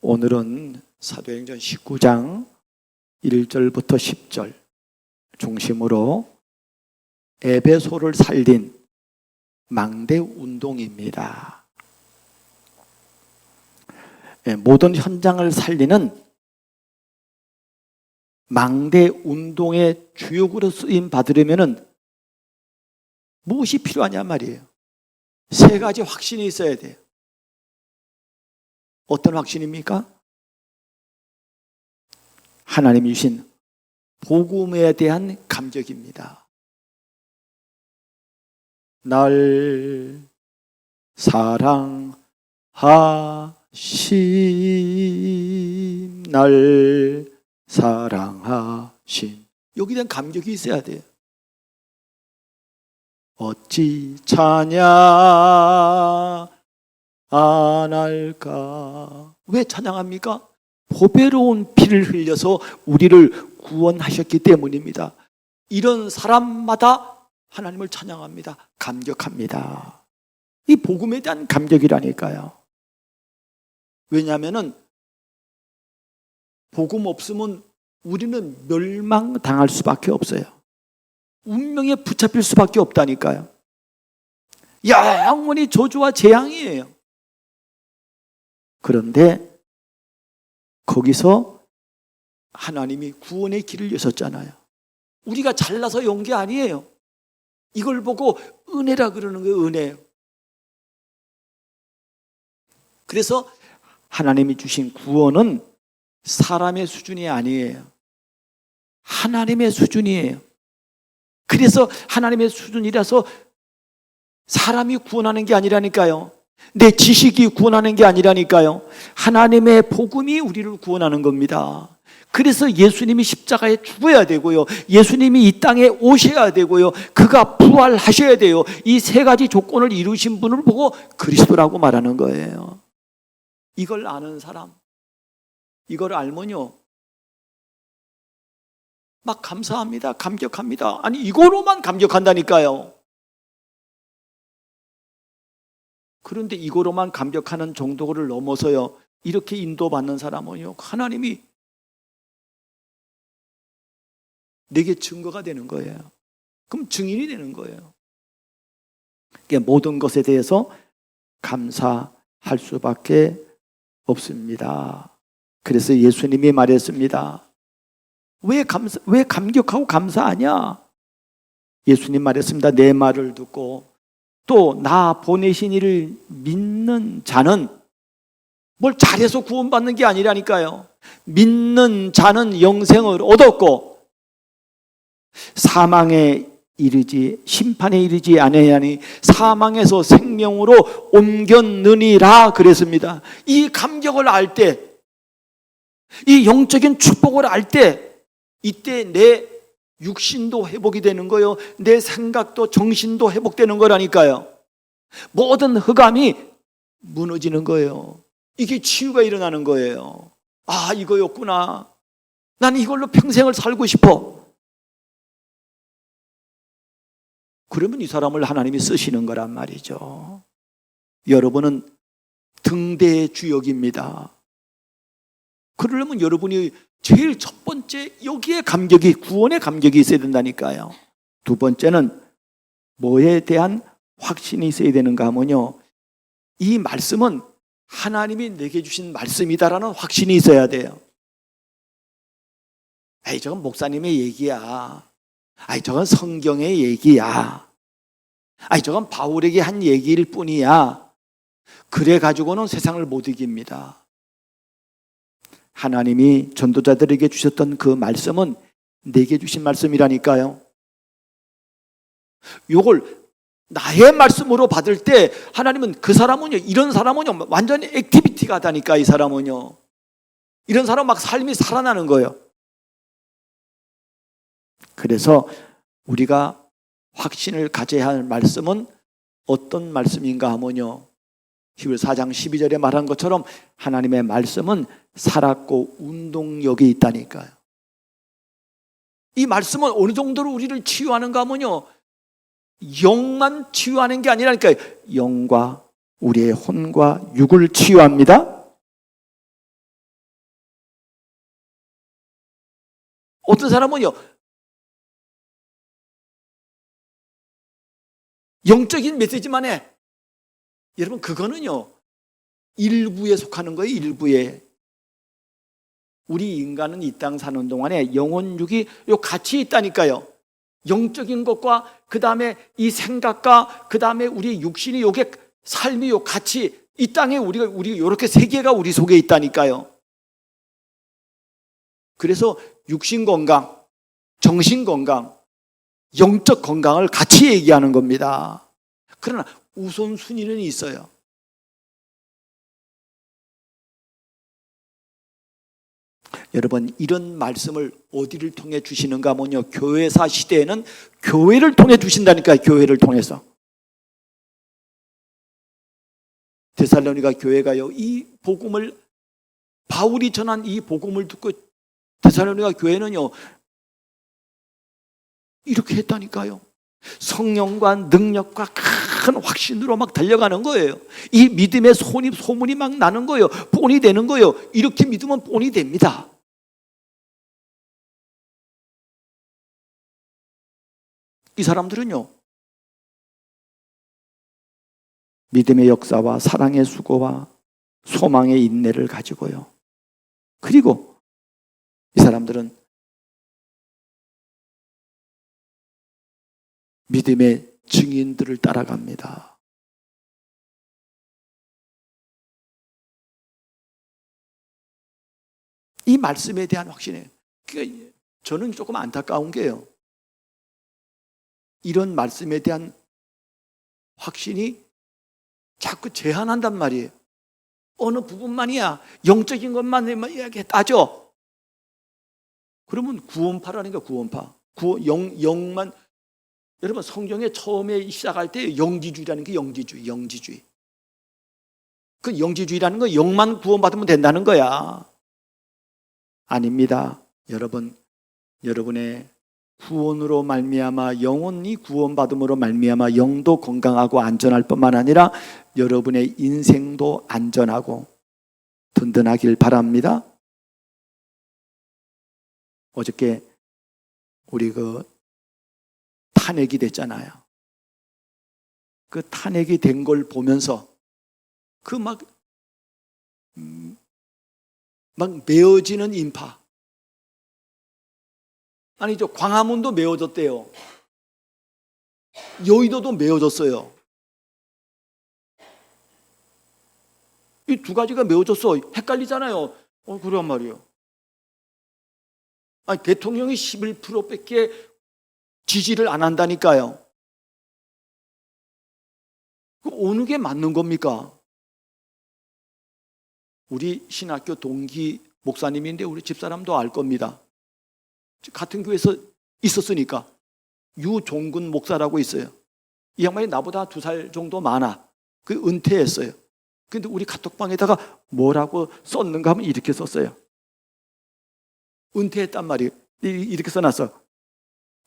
오늘은 사도행전 19장 1절부터 10절 중심으로 에베소를 살린 망대 운동입니다. 예, 모든 현장을 살리는 망대 운동의 주역으로 쓰임 받으려면은 무엇이 필요하냐 말이에요. 세 가지 확신이 있어야 돼요. 어떤 확신입니까? 하나님이 주신 복음에 대한 감격입니다. 날 사랑하심, 날 사랑하심. 여기에 대한 감격이 있어야 돼요. 어찌 찬양 안 할까? 왜 찬양합니까? 보배로운 피를 흘려서 우리를 구원하셨기 때문입니다. 이런 사람마다 하나님을 찬양합니다. 감격합니다. 이 복음에 대한 감격이라니까요. 왜냐하면은 복음 없으면 우리는 멸망당할 수밖에 없어요. 운명에 붙잡힐 수밖에 없다니까요. 영원히 저주와 재앙이에요. 그런데 거기서 하나님이 구원의 길을 여셨잖아요. 우리가 잘나서 온 게 아니에요. 이걸 보고 은혜라 그러는 거예요, 은혜. 그래서 하나님이 주신 구원은 사람의 수준이 아니에요. 하나님의 수준이에요. 그래서 하나님의 수준이라서 사람이 구원하는 게 아니라니까요. 내 지식이 구원하는 게 아니라니까요. 하나님의 복음이 우리를 구원하는 겁니다. 그래서 예수님이 십자가에 죽어야 되고요. 예수님이 이 땅에 오셔야 되고요. 그가 부활하셔야 돼요. 이 세 가지 조건을 이루신 분을 보고 그리스도라고 말하는 거예요. 이걸 아는 사람, 이걸 알면요. 막 감사합니다. 감격합니다. 아니, 이거로만 감격한다니까요. 그런데 이거로만 감격하는 정도를 넘어서요. 이렇게 인도받는 사람은요. 하나님이 내게 증거가 되는 거예요. 그럼 증인이 되는 거예요. 그러니까 모든 것에 대해서 감사할 수밖에 없습니다. 그래서 예수님이 말했습니다. 왜 감사, 왜 감격하고 감사하냐? 예수님 말했습니다. 내 말을 듣고 또 나 보내신 이를 믿는 자는 뭘 잘해서 구원받는 게 아니라니까요. 믿는 자는 영생을 얻었고 사망에 이르지 심판에 이르지 아니하니 사망에서 생명으로 옮겼느니라 그랬습니다. 이 감격을 알 때, 이 영적인 축복을 알 때, 이때 내 육신도 회복이 되는 거요. 내 생각도 정신도 회복되는 거라니까요. 모든 흑암이 무너지는 거예요. 이게 치유가 일어나는 거예요. 아, 이거였구나. 난 이걸로 평생을 살고 싶어. 그러면 이 사람을 하나님이 쓰시는 거란 말이죠. 여러분은 등대의 주역입니다. 그러려면 여러분이 제일 첫 번째 여기에 감격이 구원의 감격이 있어야 된다니까요. 두 번째는 뭐에 대한 확신이 있어야 되는가 하면요. 이 말씀은 하나님이 내게 주신 말씀이다라는 확신이 있어야 돼요. 에이, 저건 목사님의 얘기야. 아이, 저건 성경의 얘기야. 아이, 저건 바울에게 한 얘기일 뿐이야. 그래 가지고는 세상을 못 이깁니다. 하나님이 전도자들에게 주셨던 그 말씀은 내게 주신 말씀이라니까요. 요걸 나의 말씀으로 받을 때 하나님은 그 사람은요, 이런 사람은요, 완전히 액티비티가 하다니까, 이 사람은요. 이런 사람 막 삶이 살아나는 거예요. 그래서 우리가 확신을 가져야 할 말씀은 어떤 말씀인가 하면요. 히브리 4장 12절에 말한 것처럼 하나님의 말씀은 살았고 운동력이 있다니까요. 이 말씀은 어느 정도로 우리를 치유하는가 하면요. 영만 치유하는 게 아니라니까요. 영과 우리의 혼과 육을 치유합니다. 어떤 사람은요. 영적인 메시지만 해. 여러분 그거는요. 일부에 속하는 거예요. 일부에. 우리 인간은 이 땅 사는 동안에 영혼육이 요 같이 있다니까요. 영적인 것과 그 다음에 이 생각과 그 다음에 우리 육신이 요게 삶이 요 같이 이 땅에 우리가 우리 이렇게 세 개가 우리 속에 있다니까요. 그래서 육신 건강, 정신 건강, 영적 건강을 같이 얘기하는 겁니다. 그러나 우선순위는 있어요. 여러분 이런 말씀을 어디를 통해 주시는가 하면요. 교회사 시대에는 교회를 통해 주신다니까요 교회를 통해서. 데살로니가 교회가요 이 복음을 바울이 전한 이 복음을 듣고 데살로니가 교회는요 이렇게 했다니까요 성령과 능력과 큰 확신으로 막 달려가는 거예요. 이 믿음의 손이 소문이 막 나는 거예요. 본이 되는 거예요. 이렇게 믿으면 본이 됩니다. 이 사람들은요, 믿음의 역사와 사랑의 수고와 소망의 인내를 가지고요. 그리고 이 사람들은 믿음의 증인들을 따라갑니다. 이 말씀에 대한 확신에 저는 조금 안타까운 게요. 이런 말씀에 대한 확신이 자꾸 제한한단 말이에요. 어느 부분만이야. 영적인 것만 이야기 따져. 그러면 구원파라니까 구원파. 구, 영, 영만. 여러분 성경에 처음에 시작할 때 영지주의라는 게 영지주의, 영지주의. 그 영지주의라는 건 영만 구원받으면 된다는 거야. 아닙니다. 여러분, 여러분의 구원으로 말미암아 영혼이 구원받음으로 말미암아 영도 건강하고 안전할 뿐만 아니라 여러분의 인생도 안전하고 든든하길 바랍니다. 어저께 우리 그 탄핵이 됐잖아요. 그 탄핵이 된 걸 보면서 그막 음, 막 메어지는 인파 아니죠. 광화문도 메워졌대요. 여의도도 메워졌어요. 이 두 가지가 메워졌어. 헷갈리잖아요. 어, 그란 말이에요. 아니, 대통령이 11%밖에 지지를 안 한다니까요. 그 어느 게 맞는 겁니까? 우리 신학교 동기 목사님인데 우리 집사람도 알 겁니다. 같은 교회에서 있었으니까 유종근 목사라고 있어요. 이 양반이 나보다 두 살 정도 많아. 그 은퇴했어요. 근데 우리 카톡방에다가 뭐라고 썼는가 하면 이렇게 썼어요. 은퇴했단 말이에요. 이렇게 써놨어.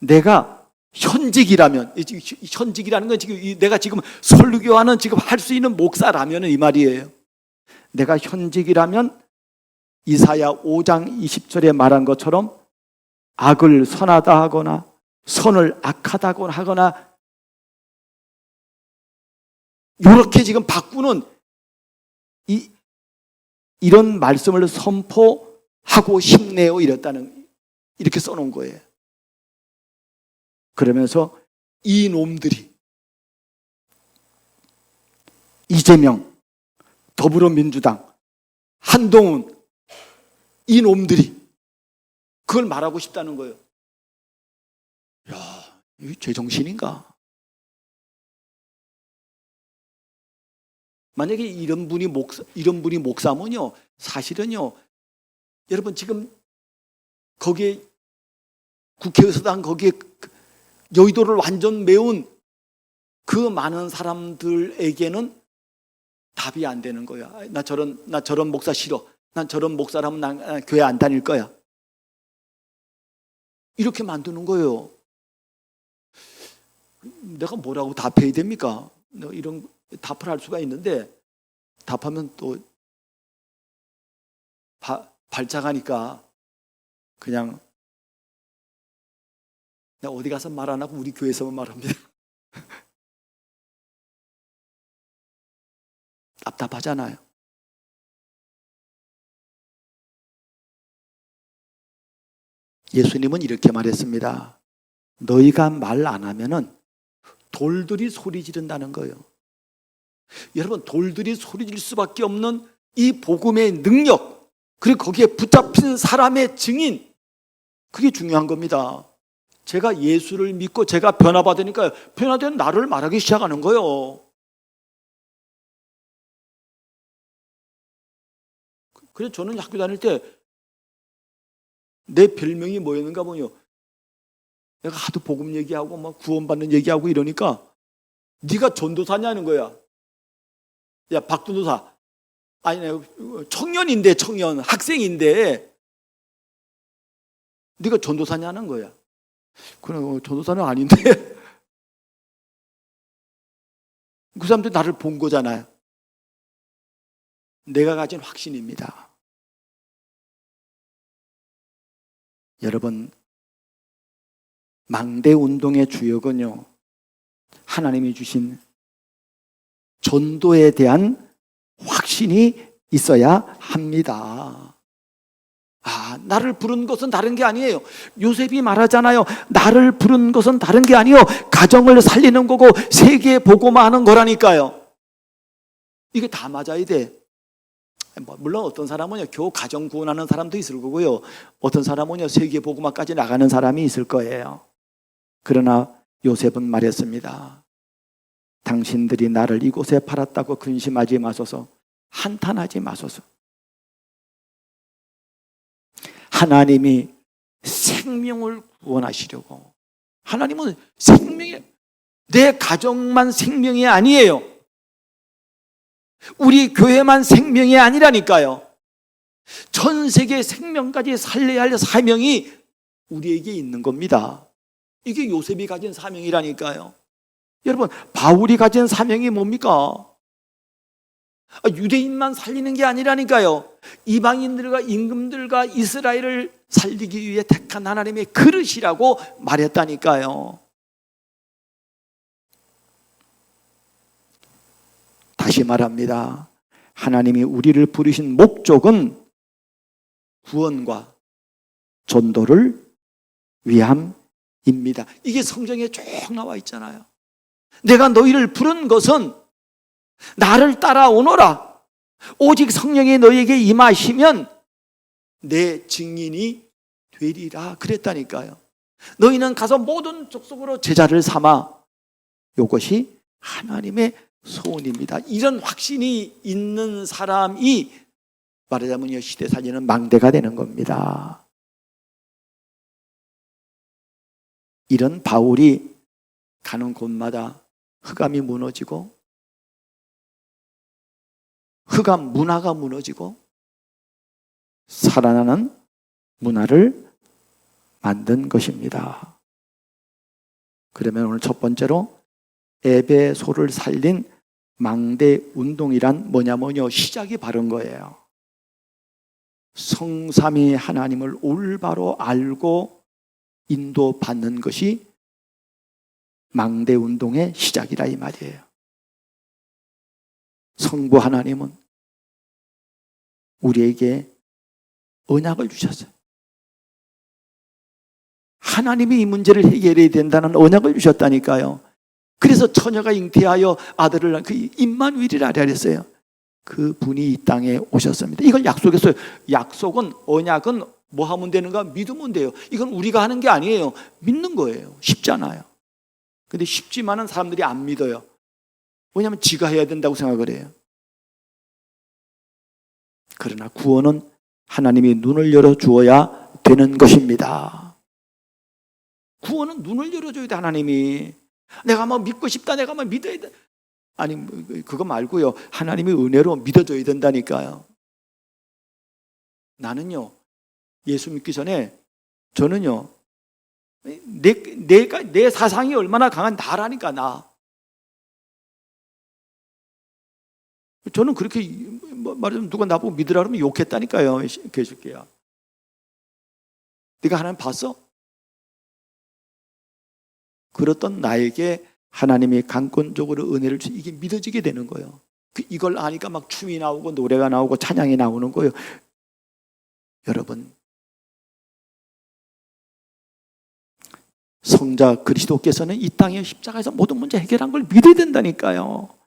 내가 현직이라면, 현직이라는 건 지금 내가 지금 설교하는 지금 할 수 있는 목사라면 이 말이에요. 내가 현직이라면 이사야 5장 20절에 말한 것처럼 악을 선하다 하거나 선을 악하다 하거나 이렇게 지금 바꾸는 이 이런 말씀을 선포하고 싶네요 이랬다는 이렇게 써놓은 거예요. 그러면서 이 놈들이 이재명, 더불어민주당, 한동훈 이 놈들이 그걸 말하고 싶다는 거예요. 야, 이 제정신인가? 만약에 이런 분이 목사, 이런 분이 목사면요, 사실은요, 여러분 지금 거기에 국회의사당 거기에 그 여의도를 완전 메운 그 많은 사람들에게는 답이 안 되는 거야. 나 저런 나 저런 목사 싫어. 난 저런 목사라면 난 교회 안 다닐 거야. 이렇게 만드는 거예요. 내가 뭐라고 답해야 됩니까? 이런 답을 할 수가 있는데 답하면 또 바, 발작하니까 그냥 내가 어디 가서 말 안 하고 우리 교회에서만 말합니다. 답답하잖아요. 예수님은 이렇게 말했습니다. 너희가 말 안 하면은 돌들이 소리 지른다는 거예요. 여러분, 돌들이 소리 지를 수밖에 없는 이 복음의 능력, 그리고 거기에 붙잡힌 사람의 증인, 그게 중요한 겁니다. 제가 예수를 믿고 제가 변화받으니까 변화된 나를 말하기 시작하는 거예요. 그래서 저는 학교 다닐 때 내 별명이 뭐였는가 보요. 내가 하도 복음 얘기하고 막 구원받는 얘기하고 이러니까 네가 전도사냐는 거야. 야 박전도사 아니 청년인데 청년 학생인데 네가 전도사냐는 거야. 그래 어, 전도사는 아닌데 그 사람들 나를 본 거잖아요. 내가 가진 확신입니다. 여러분 망대 운동의 주역은요 하나님이 주신 전도에 대한 확신이 있어야 합니다. 아, 나를 부른 것은 다른 게 아니에요. 요셉이 말하잖아요. 나를 부른 것은 다른 게 아니요. 가정을 살리는 거고 세계에 보고만 하는 거라니까요. 이게 다 맞아야 돼. 뭐, 물론 어떤 사람은요, 겨우 가정 구원하는 사람도 있을 거고요. 어떤 사람은요, 세계 보고만까지 나가는 사람이 있을 거예요. 그러나 요셉은 말했습니다. 당신들이 나를 이곳에 팔았다고 근심하지 마소서. 한탄하지 마소서. 하나님이 생명을 구원하시려고. 하나님은 생명이, 내 가정만 생명이 아니에요. 우리 교회만 생명이 아니라니까요. 전 세계 생명까지 살려야 할 사명이 우리에게 있는 겁니다. 이게 요셉이 가진 사명이라니까요. 여러분, 바울이 가진 사명이 뭡니까? 아, 유대인만 살리는 게 아니라니까요. 이방인들과 임금들과 이스라엘을 살리기 위해 택한 하나님의 그릇이라고 말했다니까요. 다시 말합니다. 하나님이 우리를 부르신 목적은 구원과 전도를 위함입니다. 이게 성경에 쭉 나와 있잖아요. 내가 너희를 부른 것은 나를 따라오너라. 오직 성령이 너희에게 임하시면 내 증인이 되리라. 그랬다니까요. 너희는 가서 모든 족속으로 제자를 삼아. 이것이 하나님의 소원입니다. 이런 확신이 있는 사람이 말하자면 시대 살리는 망대가 되는 겁니다. 이런 바울이 가는 곳마다 흑암이 무너지고 흑암 문화가 무너지고 살아나는 문화를 만든 것입니다. 그러면 오늘 첫 번째로 에베소를 살린 망대 운동이란 뭐냐면요. 시작이 바른 거예요. 성삼위 하나님을 올바로 알고 인도받는 것이 망대 운동의 시작이라 이 말이에요. 성부 하나님은 우리에게 언약을 주셨어요. 하나님이 이 문제를 해결해야 된다는 언약을 주셨다니까요. 그래서 처녀가 잉태하여 아들을 낳은 그 임마누엘이라 그랬어요. 그 분이 이 땅에 오셨습니다. 이걸 약속했어요. 약속은 언약은 뭐 하면 되는가? 믿으면 돼요. 이건 우리가 하는 게 아니에요. 믿는 거예요. 쉽잖아요. 근데 쉽지만은 사람들이 안 믿어요. 왜냐하면 지가 해야 된다고 생각을 해요. 그러나 구원은 하나님이 눈을 열어 주어야 되는 것입니다. 구원은 눈을 열어줘야 돼, 하나님이. 내가 뭐 믿고 싶다, 내가 뭐 믿어야 돼. 아니, 뭐 그거 말고요. 하나님이 은혜로 믿어줘야 된다니까요. 나는요, 예수 믿기 전에 저는요, 내, 내가, 내 사상이 얼마나 강한 나라니까, 나. 저는 그렇게 뭐 말하자면 누가 나보고 믿으라 그러면 욕했다니까요. 계실게요. 네가 하나님 봤어? 그렇던 나에게 하나님이 강권적으로 은혜를 주 이게 믿어지게 되는 거예요. 그 이걸 아니까 막 춤이 나오고 노래가 나오고 찬양이 나오는 거예요. 여러분 성자 그리스도께서는 이 땅의 십자가에서 모든 문제 해결한 걸 믿어야 된다니까요.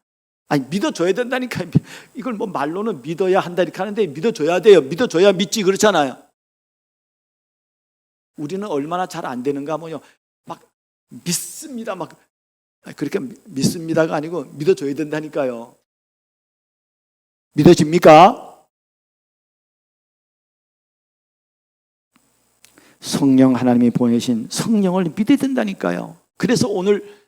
아니 믿어줘야 된다니까요. 이걸 뭐 말로는 믿어야 한다 이렇게 하는데 믿어줘야 돼요. 믿어줘야 믿지 그렇잖아요. 우리는 얼마나 잘 안 되는가 하면요. 막 믿습니다. 막 그렇게 믿습니다가 아니고 믿어줘야 된다니까요. 믿어집니까? 성령 하나님이 보내신 성령을 믿어야 된다니까요. 그래서 오늘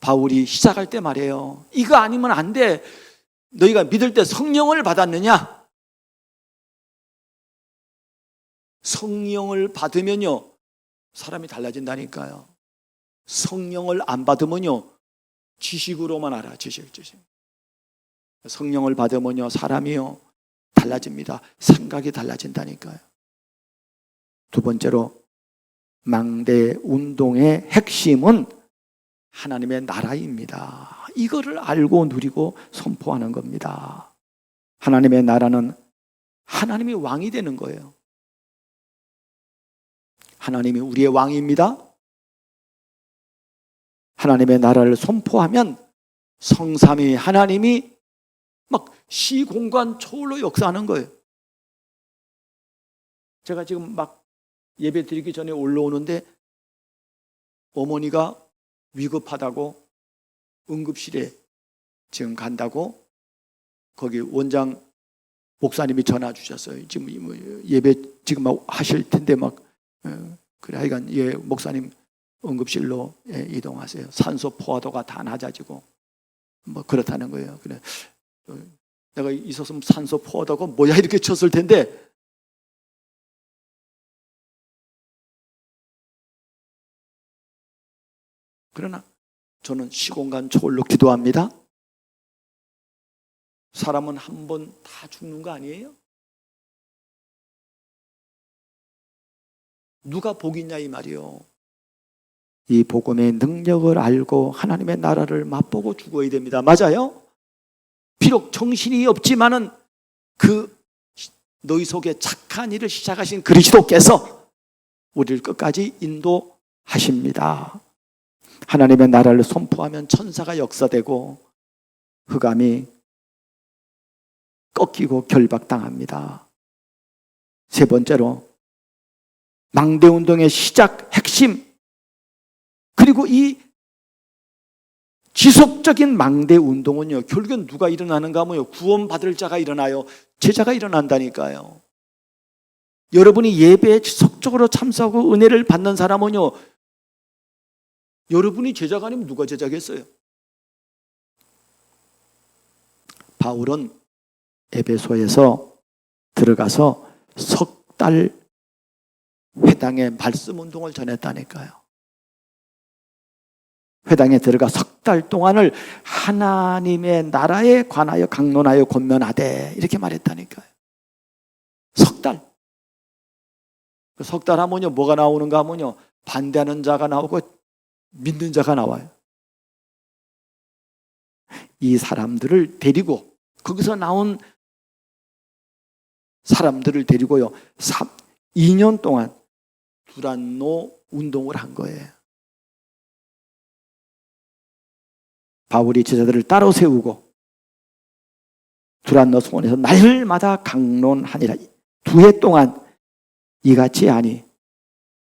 바울이 시작할 때 말이에요. 이거 아니면 안 돼. 너희가 믿을 때 성령을 받았느냐? 성령을 받으면요. 사람이 달라진다니까요. 성령을 안 받으면요. 지식으로만 알아. 지식, 지식. 성령을 받으면요. 사람이요. 달라집니다. 생각이 달라진다니까요. 두 번째로 망대 운동의 핵심은 하나님의 나라입니다. 이거를 알고 누리고 선포하는 겁니다. 하나님의 나라는 하나님이 왕이 되는 거예요. 하나님이 우리의 왕입니다. 하나님의 나라를 선포하면 성삼위 하나님이 막 시공간 초월로 역사하는 거예요. 제가 지금 막 예배 드리기 전에 올라오는데 어머니가 위급하다고 응급실에 지금 간다고 거기 원장 목사님이 전화 주셨어요. 지금 뭐 예배 지금 막 하실 텐데 막 어, 그래 하여간 예 목사님 응급실로 예, 이동하세요. 산소 포화도가 다 낮아지고 뭐 그렇다는 거예요. 그래 어, 내가 있었으면 산소 포화도가 뭐야 이렇게 쳤을 텐데 그러나 저는 시공간 초월로 기도합니다. 사람은 한 번 다 죽는 거 아니에요? 누가 복 있냐 이 말이요. 이 복음의 능력을 알고 하나님의 나라를 맛보고 죽어야 됩니다. 맞아요? 비록 정신이 없지만은 그 너희 속에 착한 일을 시작하신 그리스도께서 우리를 끝까지 인도하십니다. 하나님의 나라를 선포하면 천사가 역사되고 흑암이 꺾이고 결박당합니다. 세 번째로 망대 운동의 시작 핵심 그리고 이 지속적인 망대 운동은요 결국은 누가 일어나는가 하면요 구원받을 자가 일어나요 제자가 일어난다니까요 여러분이 예배에 지속적으로 참석하고 은혜를 받는 사람은요 여러분이 제자가 아니면 누가 제자겠어요? 바울은 에베소에서 들어가서 석 달 회당에 말씀 운동을 전했다니까요. 회당에 들어가 석 달 동안을 하나님의 나라에 관하여 강론하여 권면하되 이렇게 말했다니까요. 석 달. 그석달 하면요 뭐가 나오는가 하면요 반대하는 자가 나오고 믿는 자가 나와요. 이 사람들을 데리고 거기서 나온 사람들을 데리고요. 3, 2년 동안 두란노 운동을 한 거예요. 바울이 제자들을 따로 세우고 두란노 소원에서 날마다 강론하니라. 두 해 동안 이같이 하니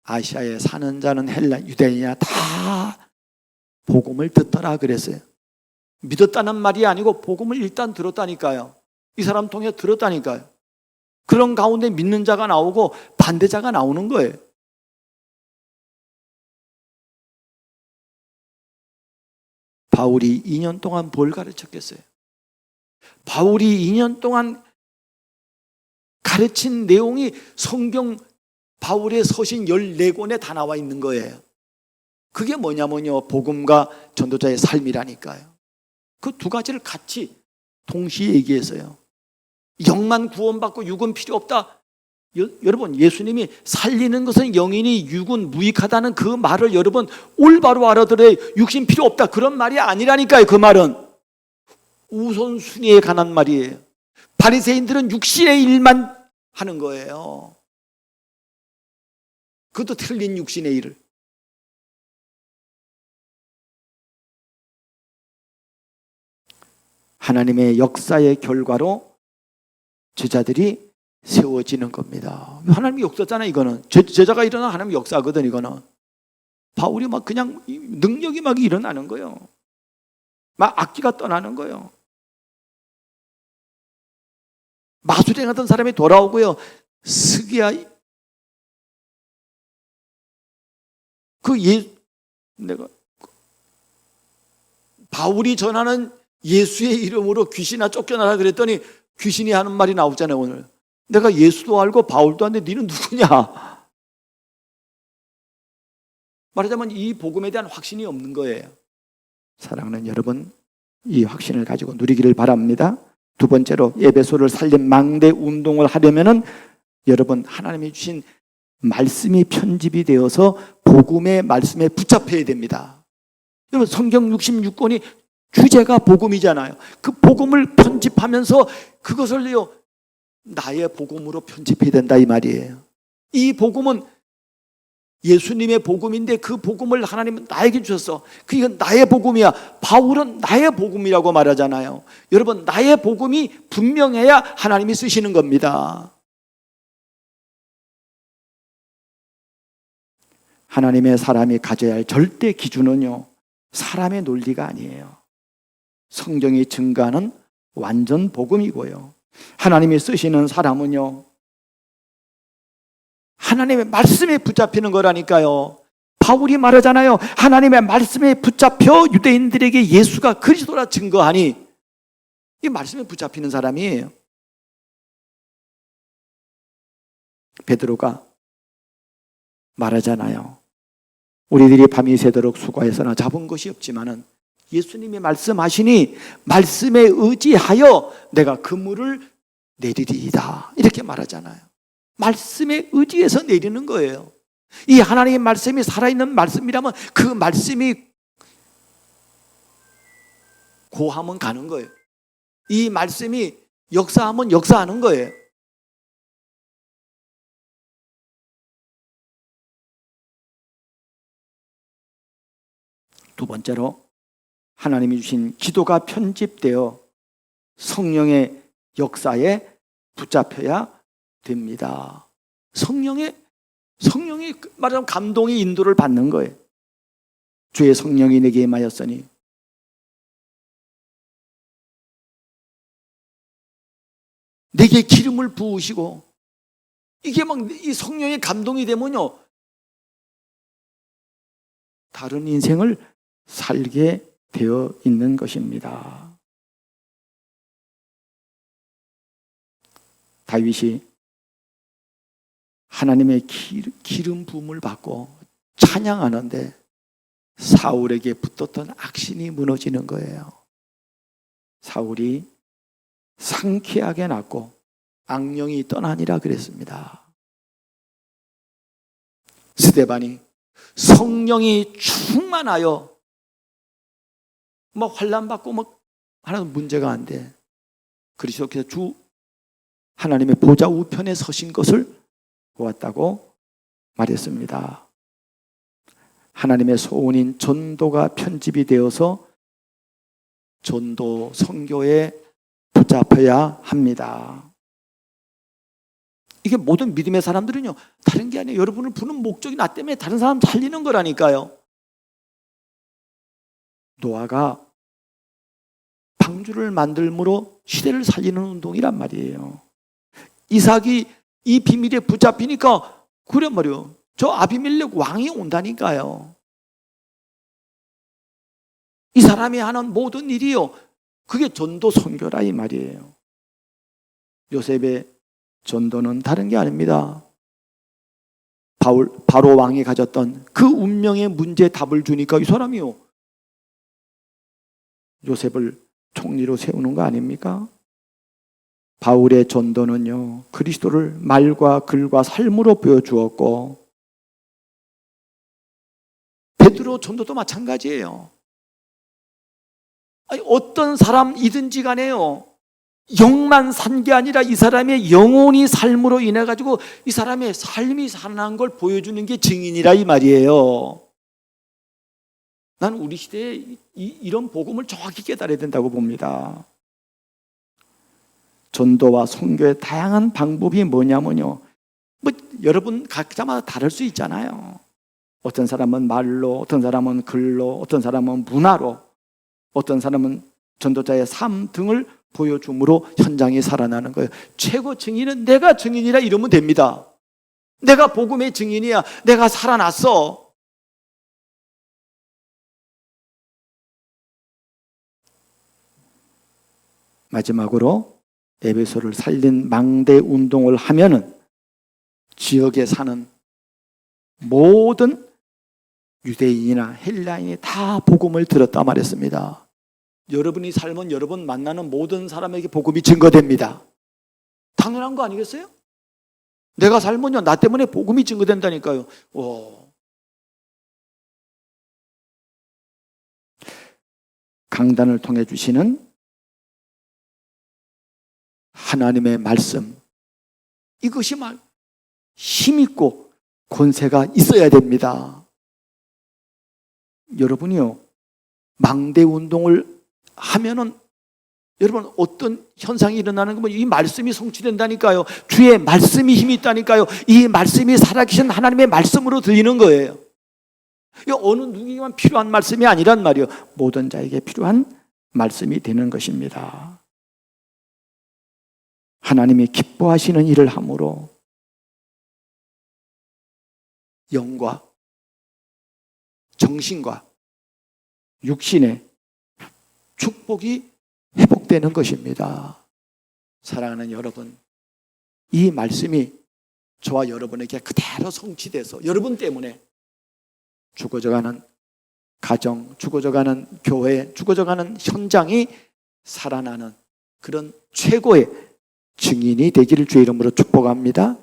아시아에 사는 자는 헬라 유대인이나 다 복음을 듣더라 그랬어요. 믿었다는 말이 아니고 복음을 일단 들었다니까요. 이 사람 통해 들었다니까요. 그런 가운데 믿는 자가 나오고 반대자가 나오는 거예요. 바울이 2년 동안 뭘 가르쳤겠어요? 바울이 2년 동안 가르친 내용이 성경 바울의 서신 14권에 다 나와 있는 거예요. 그게 뭐냐면요. 복음과 전도자의 삶이라니까요. 그 두 가지를 같이 동시에 얘기해서요. 영만 구원받고 육은 필요 없다. 여, 여러분 예수님이 살리는 것은 영인이 육은 무익하다는 그 말을 여러분 올바로 알아들어야 육신 필요 없다 그런 말이 아니라니까요 그 말은 우선순위에 관한 말이에요 바리새인들은 육신의 일만 하는 거예요 그것도 틀린 육신의 일을 하나님의 역사의 결과로 제자들이 세워지는 겁니다. 하나님의 역사잖아요, 이거는. 제, 제자가 일어나 하나님의 역사거든, 이거는. 바울이 막 그냥 이 능력이 막 일어나는 거예요. 막 악기가 떠나는 거예요. 마술행하던 사람이 돌아오고요. 스기야 그 예, 내가 바울이 전하는 예수의 이름으로 귀신아 쫓겨나라 그랬더니 귀신이 하는 말이 나오잖아요 오늘. 내가 예수도 알고 바울도 아는데 너는 누구냐? 말하자면 이 복음에 대한 확신이 없는 거예요. 사랑하는 여러분, 이 확신을 가지고 누리기를 바랍니다. 두 번째로 예배소를 살린 망대 운동을 하려면은 여러분 하나님이 주신 말씀이 편집이 되어서 복음의 말씀에 붙잡혀야 됩니다. 여러분 성경 66권이 주제가 복음이잖아요. 그 복음을 편집하면서 그것을요 나의 복음으로 편집해야 된다 이 말이에요. 이 복음은 예수님의 복음인데 그 복음을 하나님은 나에게 주셨어. 그건 나의 복음이야. 바울은 나의 복음이라고 말하잖아요. 여러분 나의 복음이 분명해야 하나님이 쓰시는 겁니다. 하나님의 사람이 가져야 할 절대 기준은요. 사람의 논리가 아니에요. 성경이 증가하는 완전 복음이고요. 하나님이 쓰시는 사람은요. 하나님의 말씀에 붙잡히는 거라니까요. 바울이 말하잖아요. 하나님의 말씀에 붙잡혀 유대인들에게 예수가 그리스도라 증거하니 이 말씀에 붙잡히는 사람이에요. 베드로가 말하잖아요. 우리들이 밤이 새도록 수고해서나 잡은 것이 없지만은 예수님이 말씀하시니 말씀에 의지하여 내가 그물을 내리리이다. 이렇게 말하잖아요. 말씀에 의지해서 내리는 거예요. 이 하나님의 말씀이 살아있는 말씀이라면 그 말씀이 고하면 가는 거예요. 이 말씀이 역사하면 역사하는 거예요. 두 번째로 하나님이 주신 기도가 편집되어 성령의 역사에 붙잡혀야 됩니다. 성령의 성령이 말하자면 감동의 인도를 받는 거예요. 주의 성령이 내게 임하였으니 내게 기름을 부으시고 이게 막 이 성령의 감동이 되면요 다른 인생을 살게 되어 있는 것입니다. 다윗이 하나님의 기름 부음을 받고 찬양하는데 사울에게 붙었던 악신이 무너지는 거예요. 사울이 상쾌하게 났고 악령이 떠나니라 그랬습니다. 스데반이 성령이 충만하여 막 환란 받고 막 하나도 문제가 안 돼. 그리스도께서 주 하나님의 보좌 우편에 서신 것을 보았다고 말했습니다. 하나님의 소원인 전도가 편집이 되어서 전도 선교에 붙잡혀야 합니다. 이게 모든 믿음의 사람들은요, 다른 게 아니에요. 여러분을 부는 목적이 나 때문에 다른 사람 살리는 거라니까요. 노아가 방주를 만들므로 시대를 살리는 운동이란 말이에요. 이삭이 이 비밀에 붙잡히니까 그래 말이요. 저 아비멜렉 왕이 온다니까요. 이 사람이 하는 모든 일이요. 그게 전도 선교라 이 말이에요. 요셉의 전도는 다른 게 아닙니다. 바울 바로 왕이 가졌던 그 운명의 문제 답을 주니까 이 사람이요. 요셉을 총리로 세우는 거 아닙니까? 바울의 전도는요, 그리스도를 말과 글과 삶으로 보여주었고, 베드로 전도도 마찬가지예요. 아니, 어떤 사람이든지 간에요, 영만 산 게 아니라 이 사람의 영혼이 삶으로 인해 가지고 이 사람의 삶이 살아난 걸 보여주는 게 증인이라 이 말이에요. 난 우리 시대에 이, 이런 복음을 정확히 깨달아야 된다고 봅니다. 전도와 선교의 다양한 방법이 뭐냐면요. 뭐 여러분 각자마다 다를 수 있잖아요. 어떤 사람은 말로, 어떤 사람은 글로, 어떤 사람은 문화로, 어떤 사람은 전도자의 삶 등을 보여줌으로 현장이 살아나는 거예요. 최고 증인은 내가 증인이라 이러면 됩니다. 내가 복음의 증인이야. 내가 살아났어. 마지막으로 에베소를 살린 망대 운동을 하면은 지역에 사는 모든 유대인이나 헬라인이 다 복음을 들었다 말했습니다. 여러분이 살면 여러분 만나는 모든 사람에게 복음이 증거됩니다. 당연한 거 아니겠어요? 내가 살면요 나 때문에 복음이 증거된다니까요. 와. 강단을 통해 주시는 하나님의 말씀 이것이 막 힘있고 권세가 있어야 됩니다. 여러분이요 망대 운동을 하면은 여러분 어떤 현상이 일어나는 거면 이 말씀이 성취된다니까요. 주의 말씀이 힘이 있다니까요. 이 말씀이 살아계신 하나님의 말씀으로 들리는 거예요. 이 어느 누구에게만 필요한 말씀이 아니란 말이요. 모든 자에게 필요한 말씀이 되는 것입니다. 하나님이 기뻐하시는 일을 함으로 영과 정신과 육신의 축복이 회복되는 것입니다. 사랑하는 여러분, 이 말씀이 저와 여러분에게 그대로 성취돼서 여러분 때문에 죽어져가는 가정, 죽어져가는 교회, 죽어져가는 현장이 살아나는 그런 최고의 증인이 되기를 주의 이름으로 축복합니다.